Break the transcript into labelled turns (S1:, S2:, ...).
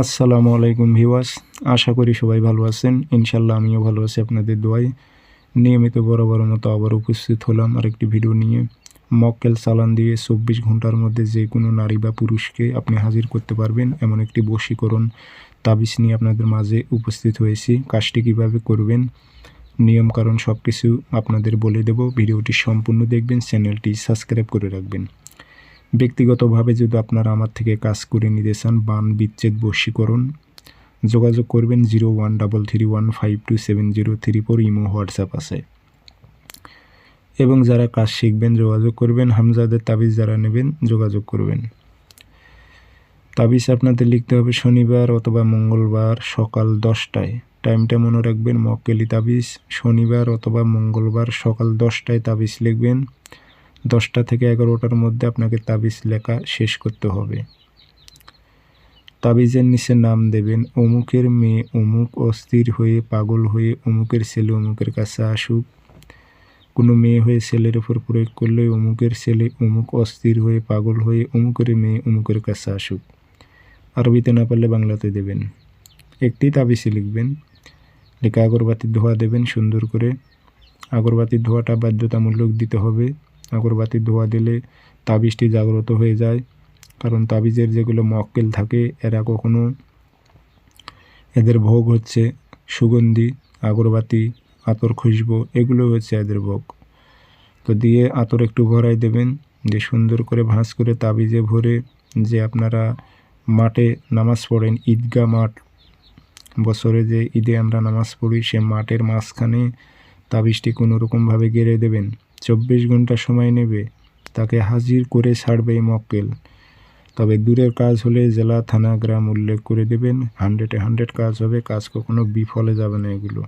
S1: আসসালামু আলাইকুম ভিওয়াস আশা করি সবাই ভালো আছেন। ইনশাল্লাহ আমিও ভালো আছি আপনাদের দোয়ায়। নিয়মিত বরাবর মতো আবার উপস্থিত হলাম আরেকটি ভিডিও নিয়ে। মক্কেল চালান দিয়ে চব্বিশ ঘণ্টার মধ্যে যে কোনো নারী বা পুরুষকে আপনি হাজির করতে পারবেন এমন একটি বশীকরণ তাবিজ নিয়ে আপনাদের মাঝে উপস্থিত হয়েছি। কাজটি কীভাবে করবেন, নিয়ম কারণ সব কিছু আপনাদের বলে দেব। ভিডিওটি সম্পূর্ণ দেখবেন, চ্যানেলটি সাবস্ক্রাইব করে রাখবেন। ব্যক্তিগতভাবে যদি আপনারা আমার থেকে কাজ করে নিতে চান, বান বিচ্ছেদ বশীকরণ, যোগাযোগ করবেন zero one double three one five two seven zero three four imo WhatsApp আছে। এবং যারা কাজ শিখবেন, যোগাযোগ করবেন, হামজাদের তাবিজ যারা নেবেন, যোগাযোগ করবেন। তাবিজ আপনাদের লিখতে হবে শনিবার অথবা মঙ্গলবার সকাল দশটায়। টাইমটা মনে রাখবেন, মক্কেলি তাবিজ। শনিবার অথবা মঙ্গলবার সকাল দশটায় তাবিজ লিখবেন। দশটা থেকে এগারোটার মধ্যে আপনাকে তাবিজ লেখা শেষ করতে হবে। তাবিজের নিচে নাম দেবেন, অমুকের মেয়ে অমুক অস্থির হয়ে পাগল হয়ে অমুকের ছেলে অমুকের কাছে আসুক। কোনো মেয়ে হয়ে ছেলের ওপর প্রয়োগ করলে অমুকের ছেলে অমুক অস্থির হয়ে পাগল হয়ে অমুকের মেয়ে অমুকের কাছে আসুক। আরবিতে না পারলে বাংলাতে দেবেন। একটি তাবিজে লিখবেন, লিখে আগরবাতির ধোয়া দেবেন সুন্দর করে। আগরবাতির ধোয়াটা বাধ্যতামূলক দিতে হবে। আগরবাতির ধোয়া দিলে তাবিজটি জাগ্রত হয়ে যায়। কারণ তাবিজের যেগুলো মক্কেল থাকে, এরা কখনো এদের ভোগ হচ্ছে সুগন্ধি, আগরবাতি, আতর খুশবো, এগুলো হচ্ছে এদের ভোগ। তো দিয়ে আতর একটু ভরাই দেবেন যে সুন্দর করে ভাঁজ করে তাবিজে ভরে, যে আপনারা মাঠে নামাজ পড়েন, ঈদগাহ মাঠ, বছরে যে ঈদে আমরা নামাজ পড়ি, সে মাঠের মাঝখানে তাবিজটি কোনো রকমভাবে গেড়ে দেবেন। চব্বিশ ঘণ্টা সময় নেবে, তাকে হাজির করে ছাড়বে মক্কেল। তবে দূরের কাজ হলে জেলা, থানা, গ্রাম উল্লেখ করে দেবেন। হান্ড্রেডে হান্ড্রেড কাজ হবে, কাজ কখনো বিফলে যাবে না এগুলো।